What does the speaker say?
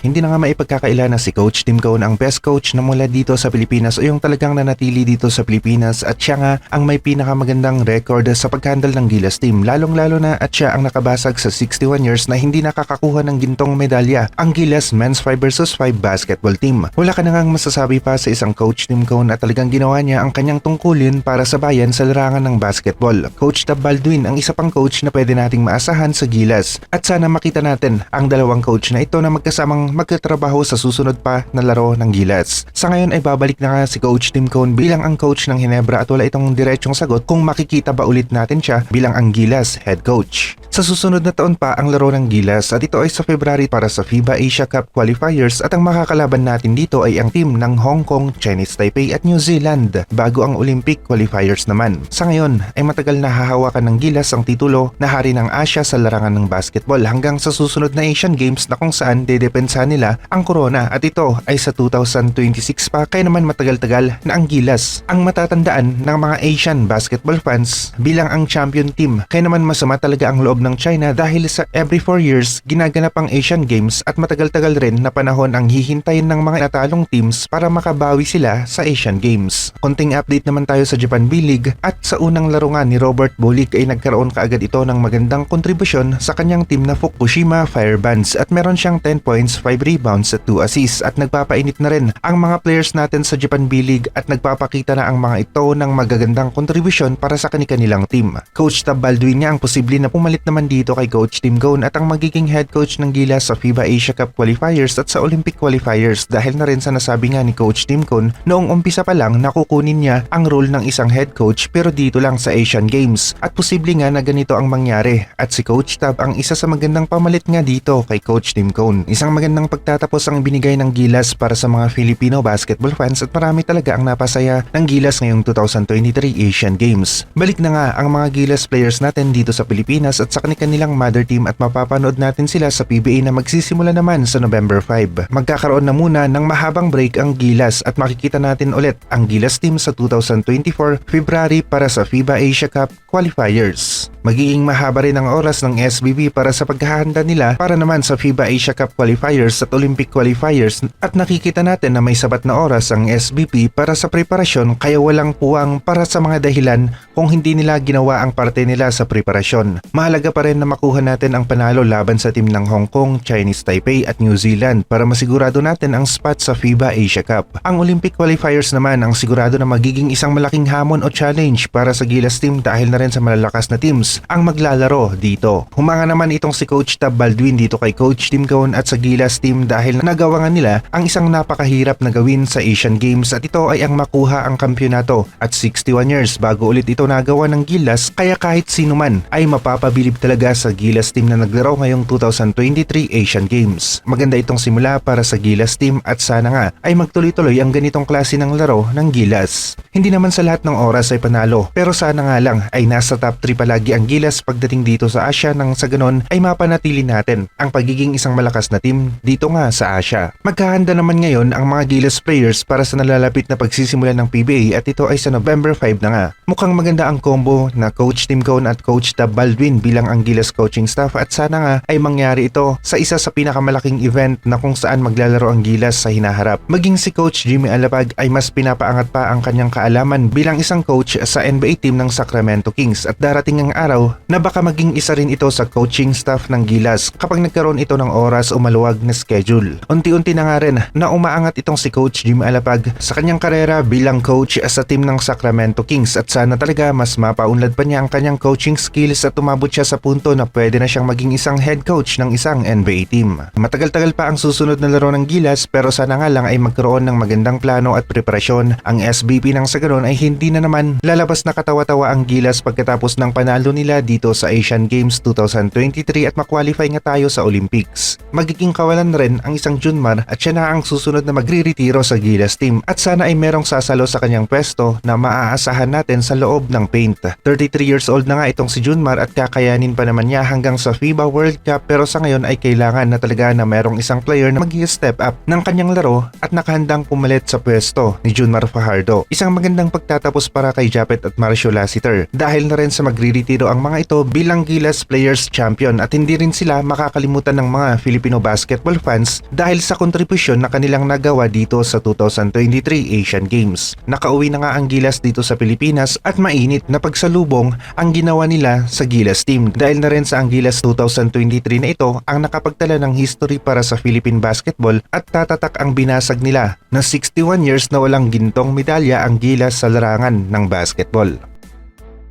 Hindi na nga maipagkakaila na si Coach Tim Cone ang best coach na mula dito sa Pilipinas o yung talagang nanatili dito sa Pilipinas at siya nga ang may pinakamagandang record sa paghandle ng Gilas team. Lalong-lalo na at siya ang nakabasag sa 61 years na hindi nakakakuha ng gintong medalya ang Gilas Men's 5 vs 5 basketball team. Wala ka na ngang masasabi pa sa isang Coach Tim Cone at talagang ginawa niya ang kanyang tungkulin para sa bayan sa larangan ng basketball. Coach Tab Baldwin ang isa pang coach na pwede nating maasahan sa Gilas. At sana makita natin ang dalawang coach na ito na magkasamang magkatrabaho sa susunod pa na laro ng Gilas. Sa ngayon ay babalik na nga si Coach Tim Cone bilang ang coach ng Hinebra at wala itong diretsong sagot kung makikita ba ulit natin siya bilang ang Gilas head coach. Sa susunod na taon pa ang laro ng Gilas at ito ay sa February para sa FIBA Asia Cup qualifiers at ang makakalaban natin dito ay ang team ng Hong Kong, Chinese Taipei at New Zealand bago ang Olympic qualifiers naman. Sa ngayon ay matagal na hahawakan ng Gilas ang titulo na hari ng Asia sa larangan ng basketball hanggang sa susunod na Asian Games na kung saan dedepensa nila ang corona at ito ay sa 2026 pa kaya naman matagal-tagal na ang Gilas ang matatandaan ng mga Asian basketball fans bilang ang champion team kaya naman masama talaga ang loob ng China dahil sa every 4 years ginaganap ang Asian Games at matagal-tagal rin na panahon ang hihintayin ng mga natalong teams para makabawi sila sa Asian Games. Konting update naman tayo sa Japan B-League at sa unang laro nga ni Robert Bolik ay nagkaroon kaagad ito ng magandang kontribusyon sa kanyang team na Fukushima Firebands at meron siyang 10 points, 5 rebounds at 2 assists at nagpapainit na rin ang mga players natin sa Japan B-League at nagpapakita na ang mga ito ng magagandang kontribusyon para sa kanilang team. Coach Tab Baldwin niya ang posible na pumalit naman dito kay Coach Tim Gone at ang magiging head coach ng Gilas sa FIBA Asia Cup qualifiers at sa Olympic qualifiers dahil na rin sa nasabi nga ni Coach Tim Cone noong umpisa pa lang nakukunin niya ang role ng isang head coach pero dito lang sa Asian Games at posible nga na ganito ang mangyari at si Coach Tab ang isa sa magandang pamalit nga dito kay Coach Tim Cone. Isang magandang pagtatapos ang binigay ng Gilas para sa mga Filipino basketball fans at marami talaga ang napasaya ng Gilas ngayong 2023 Asian Games. Balik na nga ang mga Gilas players natin dito sa Pilipinas at sa kanilang mother team at mapapanood natin sila sa PBA na magsisimula naman sa November 5. Magkakaroon na muna ng mahabang break ang Gilas at makikita natin ulit ang Gilas team sa 2024 February para sa FIBA Asia Cup qualifiers. Magiging mahaba rin ang oras ng SBB para sa paghahanda nila para naman sa FIBA Asia Cup qualifiers at Olympic qualifiers at nakikita natin na may sabat na oras ang SBP para sa preparasyon kaya walang puwang para sa mga dahilan kung hindi nila ginawa ang parte nila sa preparasyon. Mahalaga pa rin na makuha natin ang panalo laban sa team ng Hong Kong, Chinese Taipei at New Zealand para masigurado natin ang spot sa FIBA Asia Cup. Ang Olympic qualifiers naman ang sigurado na magiging isang malaking hamon o challenge para sa Gilas team dahil na rin sa malalakas na teams ang maglalaro dito. Humanga naman itong si Coach Tab Baldwin dito kay Coach Tim Cone at sa Gilas team dahil nagawa nila ang isang napakahirap na gawin sa Asian Games at ito ay ang makuha ang kampyonato at 61 years bago ulit ito nagawa ng Gilas kaya kahit sino man ay mapapabilib talaga sa Gilas team na naglaro ngayong 2023 Asian Games. Maganda itong simula para sa Gilas team at sana nga ay magtuloy-tuloy ang ganitong klase ng laro ng Gilas. Hindi naman sa lahat ng oras ay panalo pero sana nga lang ay nasa top 3 palagi ang Gilas pagdating dito sa Asia nang sa ganon ay mapanatili natin ang pagiging isang malakas na team dito nga sa Asia. Magkahanda naman ngayon ang mga Gilas players para sa nalalapit na pagsisimula ng PBA at ito ay sa November 5 na nga. Mukhang maganda ang combo na Coach Tim Cone at Coach Tab Baldwin bilang ang Gilas coaching staff at sana nga ay mangyari ito sa isa sa pinakamalaking event na kung saan maglalaro ang Gilas sa hinaharap. Maging si Coach Jimmy Alapag ay mas pinapaangat pa ang kanyang kaalaman bilang isang coach sa NBA team ng Sacramento Kings at darating ang araw na baka maging isa rin ito sa coaching staff ng Gilas kapag nagkaroon ito ng oras o maluwag na schedule. Unti-unti na nga rin na umaangat itong si Coach Jimmy Alapag sa kanyang karera bilang coach sa team ng Sacramento Kings at sana talaga mas mapaunlad pa niya ang kanyang coaching skills at umabot siya sa punto na pwede na siyang maging isang head coach ng isang NBA team. Matagal-tagal pa ang susunod na laro ng Gilas pero sana nga lang ay magkaroon ng magandang plano at preparasyon. Ang SBP ng sa ganun ay hindi na naman lalabas na katawa-tawa ang Gilas pagkatapos ng panalo nila dito sa Asian Games 2023 at makwalify nga tayo sa Olympics. Magiging kawalan rin ang isang Junmar at siya na ang susunod na magre-retiro sa Gilas team at sana ay merong sasalo sa kanyang pwesto na maaasahan natin sa loob ng paint. 33 years old na nga itong si Junmar at kakayanin pa naman niya hanggang sa FIBA World Cup pero sa ngayon ay kailangan na talaga na merong isang player na mag step up ng kanyang laro at nakahandang pumalit sa pwesto ni Junmar Fajardo. Isang magandang pagtatapos para kay Japet at Marcio Lassiter dahil na rin sa magre-retiro ang mga ito bilang Gilas Players Champion at hindi rin sila makakalimutan ng mga Filipino basketball fans dahil sa kontribusyon na kanilang nagawa dito sa 2023 Asian Games. Nakauwi na nga ang Gilas dito sa Pilipinas at mainit na pagsalubong ang ginawa nila sa Gilas team dahil na rin sa ang Gilas 2023 na ito ang nakapagtala ng history para sa Philippine basketball at tatatak ang binasag nila na 61 years na walang gintong medalya ang Gilas sa larangan ng basketball.